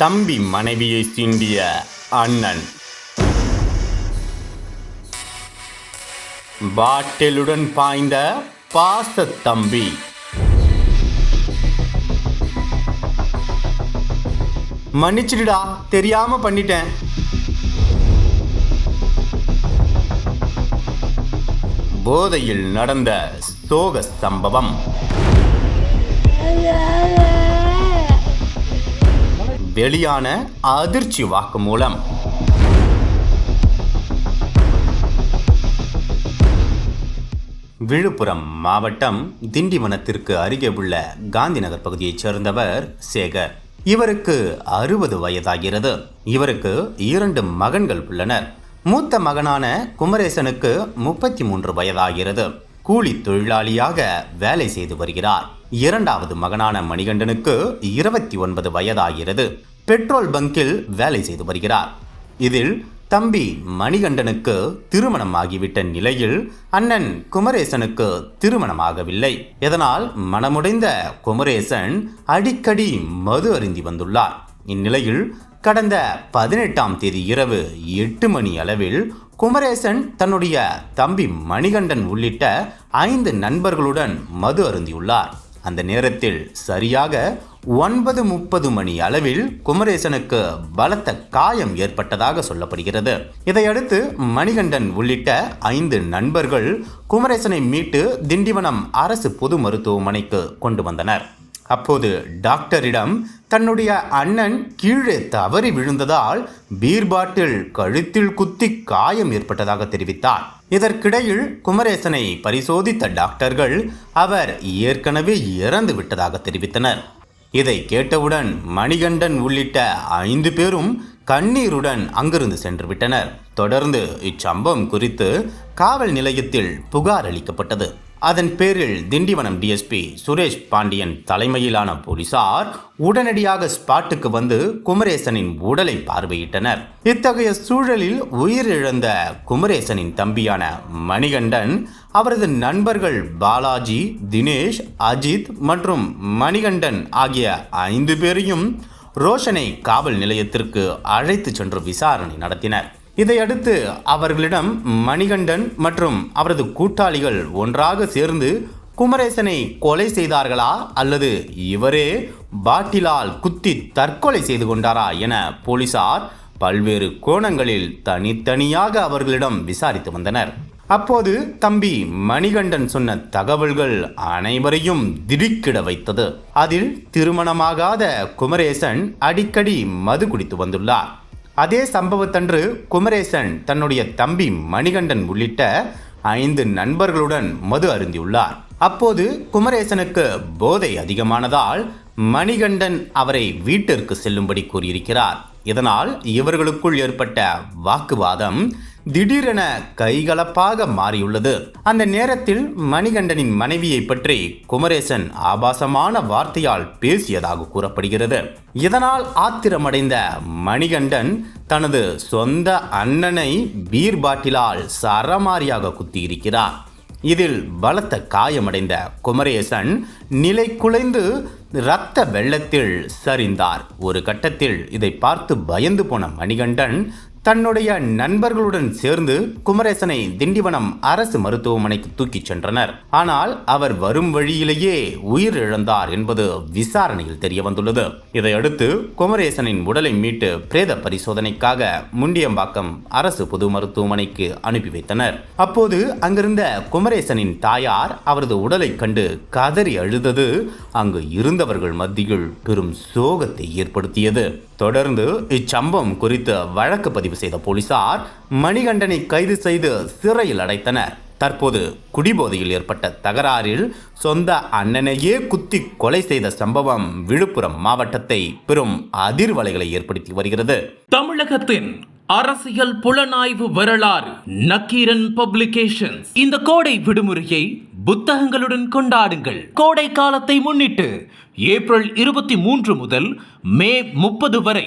தம்பி மனைவியை சீண்டிய அண்ணன். பாட்டிலுடன் பாய்ந்த பாச தம்பி. மன்னிச்சிடுடா தெரியாம பண்ணிட்டேன். போதையில் நடந்த சோக சம்பவம். வெளியான அதிர்ச்சி வாக்குமூலம் விழுப்புரம் மாவட்டம் திண்டிவனத்திற்கு அருகே உள்ள காந்தி நகர் பகுதியைச் சேர்ந்தவர் சேகர். இவருக்கு அறுபது வயதாகிறது. இவருக்கு இரண்டு மகன்கள் உள்ளனர். மூத்த மகனான குமரேசனுக்கு முப்பத்தி மூன்று வயதாகிறது. கூலி தொழிலாளியாக வேலை செய்து வருகிறார். இரண்டாவது மகனான மணிகண்டனுக்கு இருபத்தி ஒன்பது வயதாகிறது. பெட்ரோல் பங்கில் வேலை செய்து வருகிறார். இதில் தம்பி மணிகண்டனுக்கு திருமணம் ஆகிவிட்ட நிலையில் அண்ணன் குமரேசனுக்கு திருமணமாகவில்லை. இதனால் மனமுடைந்த குமரேசன் அடிக்கடி மது அருந்தி வந்துள்ளார். இந்நிலையில் கடந்த பதினெட்டாம் தேதி இரவு எட்டு மணி அளவில் குமரேசன் தன்னுடைய தம்பி மணிகண்டன் உள்ளிட்ட ஐந்து நண்பர்களுடன் மது அருந்தியுள்ளார். அந்த நேரத்தில் சரியாக ஒன்பது முப்பது மணி அளவில் குமரேசனுக்கு பலத்த காயம் ஏற்பட்டதாக சொல்லப்படுகிறது. இதையடுத்து மணிகண்டன் உள்ளிட்ட ஐந்து நண்பர்கள் குமரேசனை மீட்டு திண்டிவனம் அரசு பொது மருத்துவமனைக்கு கொண்டு வந்தனர். அப்போது டாக்டரிடம் தன்னுடைய அண்ணன் கீழே தவறி விழுந்ததால் பீர் பாட்டில் கழுத்தில் குத்தி காயம் ஏற்பட்டதாக தெரிவித்தார். இதற்கிடையில் குமரேசனை பரிசோதித்த டாக்டர்கள் அவர் ஏற்கனவே இறந்து விட்டதாக தெரிவித்தனர். இதை கேட்டவுடன் மணிகண்டன் உள்ளிட்ட ஐந்து பேரும் கண்ணீருடன் அங்கிருந்து சென்று விட்டனர். தொடர்ந்து இச்சம்பவம் குறித்து காவல் நிலையத்தில் புகார் அளிக்கப்பட்டது. அதன் பேரில் திண்டிவனம் டிஎஸ்பி சுரேஷ் பாண்டியன் தலைமையிலான போலீசார் உடனடியாக ஸ்பாட்டுக்கு வந்து குமரேசனின் உடலை பார்வையிட்டனர். இத்தகைய சூழலில் உயிரிழந்த குமரேசனின் தம்பியான மணிகண்டன் அவரது நண்பர்கள் பாலாஜி தினேஷ் அஜித் மற்றும் மணிகண்டன் ஆகிய ஐந்து பேரையும் ரோஷனை காவல் நிலையத்திற்கு அழைத்து சென்று விசாரணை நடத்தினர். இதையடுத்து அவர்களிடம் மணிகண்டன் மற்றும் அவரது கூட்டாளிகள் ஒன்றாக சேர்ந்து குமரேசனை கொலை செய்தார்களா அல்லது இவரே பாட்டிலால் குத்தி தற்கொலை செய்து கொண்டாரா என போலீசார் பல்வேறு கோணங்களில் தனித்தனியாக அவர்களிடம் விசாரித்து வந்தனர். அப்போது தம்பி மணிகண்டன் சொன்ன தகவல்கள் அனைவரையும் திடுக்கிட வைத்தது. அதில் திருமணமாகாத குமரேசன் அடிக்கடி மது குடித்து வந்துள்ளார். அதே சம்பவத்தன்று குமரேசன் தன்னுடைய தம்பி மணிகண்டன் உள்ளிட்ட ஐந்து நண்பர்களுடன் மது அருந்தியுள்ளார். அப்போது குமரேசனுக்கு போதை அதிகமானதால் மணிகண்டன் அவரை வீட்டிற்கு செல்லும்படி கூறியிருக்கிறார். இதனால் இவர்களுக்குள் ஏற்பட்ட வாக்குவாதம் திடீரென கைகலப்பாக மாறியுள்ளது. அந்த நேரத்தில் மணிகண்டனின் மனைவியை பற்றி குமரேசன் ஆபாசமான வார்த்தையால் பேசியதாக கூறப்படுகிறது. இதனால் ஆத்திரமடைந்த மணிகண்டன் தனது சொந்த அண்ணனை பீர் பாட்டிலால் சரமாரியாக குத்தியிருக்கிறார். இதில் பலத்த காயமடைந்த குமரேசன் நிலை குலைந்து இரத்த வெள்ளத்தில் சரிந்தார். ஒரு கட்டத்தில் இதை பார்த்து பயந்து போன மணிகண்டன் தன்னுடைய நண்பர்களுடன் சேர்ந்து குமரேசனை திண்டிவனம் அரசு மருத்துவமனைக்கு தூக்கிச் சென்றனர். ஆனால் அவர் வரும் வழியிலேயே உயிரிழந்தார் என்பது விசாரணையில் தெரிய வந்துள்ளது. இதையடுத்து குமரேசனின் உடலை மீட்டு பிரேத பரிசோதனைக்காக முண்டியம்பாக்கம் அரசு பொது மருத்துவமனைக்கு அனுப்பி வைத்தனர். அப்போது அங்கிருந்த குமரேசனின் தாயார் அவரது உடலை கண்டு கதறி அழுதது அங்கு இருந்தவர்கள் மத்தியில் பெரும் சோகத்தை ஏற்படுத்தியது. தொடர்ந்து இச்சம்பவம் குறித்து வழக்கு பதிவு செய்த போலீசார் மணிகண்டனை கைது செய்து சிறையில் அடைத்தனர். தற்போது குடிபோதையில் ஏற்பட்ட தகராறில் சொந்த அண்ணனையே குத்தி கொலை செய்த சம்பவம் விழுப்புரம் மாவட்டத்தை பெரும் அதிர்வலைகளை ஏற்படுத்தி வருகிறது. தமிழகத்தின் அரசியல் புலனாய்வு வரலாறு நக்கீரன் பப்ளிகேஷன்ஸ். இந்த கோடை விடுமுறையை புத்தகங்களுடன் கொண்டாடுங்கள். கோடை காலத்தை முன்னிட்டு ஏப்ரல் இருபத்தி மூன்று முதல் மே முப்பது வரை